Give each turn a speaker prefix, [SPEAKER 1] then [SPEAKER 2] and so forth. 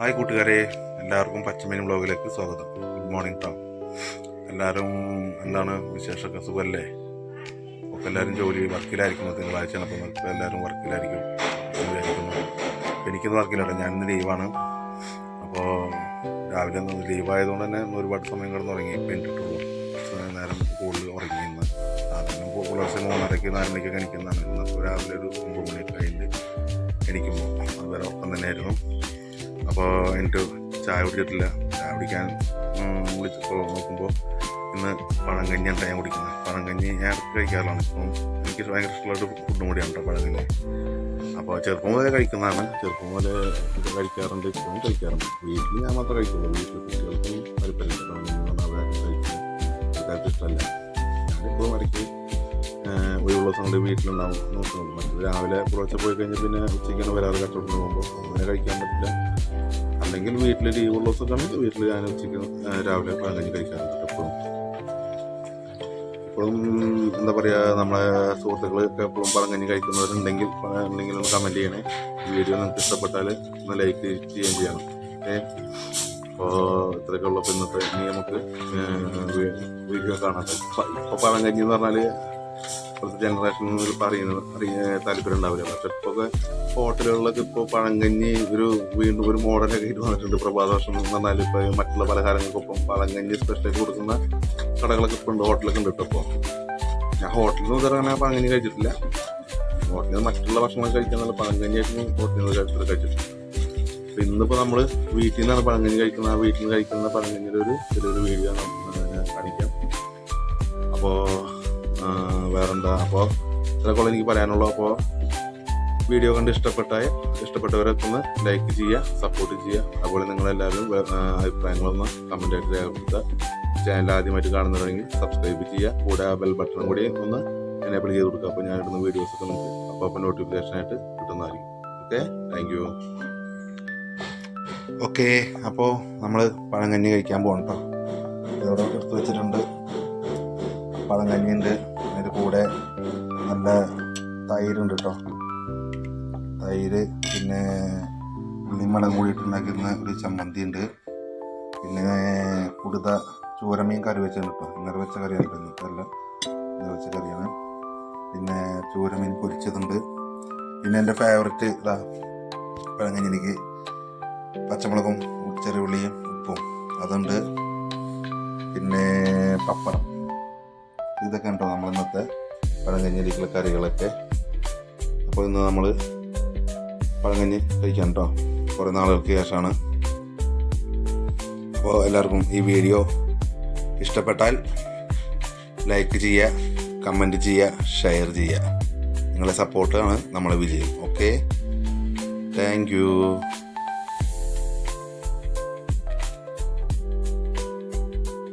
[SPEAKER 1] Hi കൂട്ടുകാരെ. എല്ലാവർക്കും പച്ചമീൻ ബ്ലോഗിലേക്ക് സ്വാഗതം. ഗുഡ് മോർണിംഗ് ടോ എല്ലാവരും എന്താണ് വിശേഷമൊക്കെ? സുഖമല്ലേ ഒക്കെ എല്ലാവരും ജോലി വർക്കിലായിരിക്കുന്നു. തിങ്കളാഴ്ചയാണ് അപ്പോൾ ഇപ്പോൾ എല്ലാവരും വർക്കിലായിരിക്കും വിചാരിക്കുന്നു. എനിക്കൊന്നും വർക്കില്ല ഞാൻ ഇന്ന് ലീവാണ്. അപ്പോൾ രാവിലെ ഒന്ന് ലീവായതുകൊണ്ട് തന്നെ ഒരുപാട് സമയം കിടന്ന് ഉറങ്ങി. പെണ്ണിട്ടുള്ളൂ നേരം കൂടുതൽ ഉറങ്ങി ഇന്ന്. അതിന് പുലർച്ചെ മൂന്നരയ്ക്ക് നാല് മണിക്കൊക്കെ എനിക്കുന്നതാണ് ഇന്നപ്പോൾ രാവിലെ ഒരു ഒമ്പത് മണിയൊക്കെ കഴിഞ്ഞ് എനിക്കുമ്പോൾ അതുവരെ ഒപ്പം തന്നെയായിരുന്നു. അപ്പോൾ എന്റെ ചായ കുടിച്ചിട്ടില്ല. ചായ കുടിക്കാൻ വിളിച്ചപ്പോൾ നോക്കുമ്പോൾ ഇന്ന് പഴങ്കഞ്ഞിയാണ് ഞാൻ കുടിക്കുന്നത്. പഴങ്കഞ്ഞി ഞാൻ ഇടയ്ക്ക് കഴിക്കാറുള്ളതാണ്. ഇപ്പം എനിക്ക് ഭയങ്കര ഇഷ്ടമുള്ളൊരു ഫുഡും കൂടിയാണ് കേട്ടോ പഴങ്കഞ്ഞി അപ്പോൾ ചെറുപ്പം മുതലേ കഴിക്കുന്നതാണ്. ചെറുപ്പം മുതലേ കഴിക്കാറുണ്ട്. ഇപ്പം കഴിക്കാറുണ്ട്. വീട്ടിൽ ഞാൻ മാത്രമേ കഴിക്കുള്ളൂ. വീട്ടിൽ കുട്ടികൾക്കും പരിപ്പറ്റി പഴങ്കഞ്ഞി എന്ന് പറഞ്ഞാൽ അവരെ കഴിക്കും. ആൾക്കാർക്ക് ഇഷ്ടമല്ല. ഞാനിപ്പോൾ ഇടയ്ക്ക് ഒഴിവുള്ള ദിവസങ്ങളിൽ വീട്ടിലുണ്ടാവും. നോക്കുന്നുണ്ട് മറ്റത് രാവിലെ പുറത്ത് പോയി കഴിഞ്ഞാൽ പിന്നെ ഉച്ചയ്ക്കാണ് വരാറ് കച്ചവടത്തിന് പോകുമ്പോൾ അങ്ങനെ കഴിക്കാൻ പറ്റില്ല. അല്ലെങ്കിൽ വീട്ടിൽ ലീവുള്ള ദിവസമൊക്കെ വീട്ടിൽ ഞാൻ ഉച്ചയ്ക്ക് രാവിലെ രാവിലെ പഴങ്കഞ്ഞി കഴിക്കാറുണ്ട് എപ്പോഴും. ഇപ്പോഴും എന്താ പറയുക നമ്മളെ സുഹൃത്തുക്കളൊക്കെ എപ്പോഴും പഴങ്കഞ്ഞി കഴിക്കുന്നവരുണ്ടെങ്കിൽ ഉണ്ടെങ്കിൽ ഒന്ന് കമന്റ് ചെയ്യണേ. വീഡിയോ നിങ്ങൾക്ക് ഇഷ്ടപ്പെട്ടാൽ ഒന്ന് ലൈക്ക് ചെയ്യുകയും ചെയ്യണം. ഓക്കെ അപ്പോൾ ഇത്രയൊക്കെ ഉള്ളപ്പോൾ ഇന്നത്തെ ഇനി നമുക്ക് വീഡിയോ കാണാം ഇപ്പോൾ പറഞ്ഞു കഴിഞ്ഞെന്ന് പറഞ്ഞാൽ ഇപ്പോഴത്തെ ജനറേഷനിൽ പറയുന്നത് അറിയാൻ താല്പര്യം ഉണ്ടാവില്ല. പക്ഷെ ഇപ്പോൾ ഹോട്ടലുകളിലൊക്കെ ഇപ്പോൾ പഴങ്കഞ്ഞി ഒരു വീണ്ടും ഒരു മോഡലൊക്കെ ആയിട്ട് വന്നിട്ടുണ്ട്. പ്രഭാതവർഷം എന്ന് പറഞ്ഞാൽ ഇപ്പോൾ മറ്റുള്ള പലഹാരങ്ങൾക്കൊപ്പം പഴങ്കഞ്ഞി സ്പെഷ്യലായിട്ട് കൊടുക്കുന്ന കടകളൊക്കെ ഇപ്പോൾ ഉണ്ട് ഹോട്ടലൊക്കെ ഉണ്ട് ഇപ്പോൾ ഞാൻ ഹോട്ടലിൽ നിന്ന് ഇതുവരെ അങ്ങനെ പഴങ്കഞ്ഞി കഴിച്ചിട്ടില്ല. ഹോട്ടലിൽ നിന്ന് മറ്റുള്ള ഭക്ഷണം കഴിക്കാന്നുള്ള പഴങ്കഞ്ഞിയായിട്ട് ഹോട്ടലിൽ നിന്ന് കഴിച്ചിട്ട് കഴിച്ചിട്ടില്ല. അപ്പോൾ ഇന്നിപ്പോൾ നമ്മൾ വീട്ടിൽ നിന്നാണ് പഴങ്കഞ്ഞി കഴിക്കുന്നത്. ആ വീട്ടിൽ നിന്ന് കഴിക്കുന്ന പഴങ്കഞ്ഞിയുടെ ഒരു ചെറിയൊരു വീഡിയോ ആണ് കാണിക്കാം. അപ്പോൾ വേറെന്താ? അപ്പോൾ ഇത്രയൊക്കെ എനിക്ക് പറയാനുള്ളൂ. അപ്പോൾ വീഡിയോ കണ്ട് ഇഷ്ടപ്പെട്ടാൽ ഇഷ്ടപ്പെട്ടവരൊക്കെ ഒന്ന് ലൈക്ക് ചെയ്യുക സപ്പോർട്ട് ചെയ്യുക. അതുപോലെ നിങ്ങളെല്ലാവരും അഭിപ്രായങ്ങളൊന്ന് കമന്റ് ആയിട്ട് രേഖപ്പെടുത്തുക. ചാനൽ ആദ്യമായിട്ട് കാണുന്നുണ്ടെങ്കിൽ സബ്സ്ക്രൈബ് ചെയ്യുക. കൂടെ ആ ബെൽ ബട്ടണും കൂടി ഒന്ന് എനേബിൾ ചെയ്ത് കൊടുക്കുക. അപ്പോൾ ഞാൻ ഇടുന്ന വീഡിയോസൊക്കെ നിങ്ങൾക്ക് അപ്പോൾ അപ്പോൾ നോട്ടിഫിക്കേഷനായിട്ട് കിട്ടുന്നതായിരിക്കും. ഓക്കെ താങ്ക് യു ഓക്കെ അപ്പോൾ നമ്മൾ പഴങ്കഞ്ഞി കഴിക്കാൻ പോകണം കേട്ടോ ഇതോടെ എടുത്ത് വെച്ചിട്ടുണ്ട്. പഴങ്കഞ്ഞിയുണ്ട് അതിന്റെ കൂടെ നല്ല തൈരുണ്ട് കേട്ടോ തൈര് പിന്നെ ഉള്ളിമളം കൂടി ഇട്ടുണ്ടാക്കുന്ന ഒരു ചമ്മന്തി ഉണ്ട് പിന്നെ കുടുത ചൂരമീൻ കറി വെച്ചിട്ടുണ്ട് കേട്ടോ ഇന്നലെ വെച്ച കറിയാണ് കേട്ടോ ഇന്നത്തെ അല്ല ഇന്നലെ വെച്ച കറിയാണ്. പിന്നെ ചൂരമീൻ പൊരിച്ചതുണ്ട്. പിന്നെ എന്റെ ഫേവററ്റ് ഇതാ പഴങ്ങനിക്ക് പച്ചമുളകും ചെറിയ ഉള്ളിയും ഉപ്പും അതുണ്ട്. പിന്നെ പപ്പടം. ഇതൊക്കെ ഉണ്ടോ നമ്മൾ ഇന്നത്തെ പഴങ്കഞ്ഞിരിക്കുന്ന കറികളൊക്കെ? അപ്പോൾ ഇന്ന് നമ്മൾ പഴങ്കഞ്ഞി കഴിക്കാം കേട്ടോ. കുറേ നാളുകൾക്ക് ശേഷമാണ്. അപ്പോൾ എല്ലാവർക്കും ഈ വീഡിയോ ഇഷ്ടപ്പെട്ടാൽ ലൈക്ക് ചെയ്യുക കമന്റ് ചെയ്യുക ഷെയർ ചെയ്യുക. നിങ്ങളുടെ സപ്പോർട്ടാണ് നമ്മളെ വിജയം. ഓക്കെ? Thank you.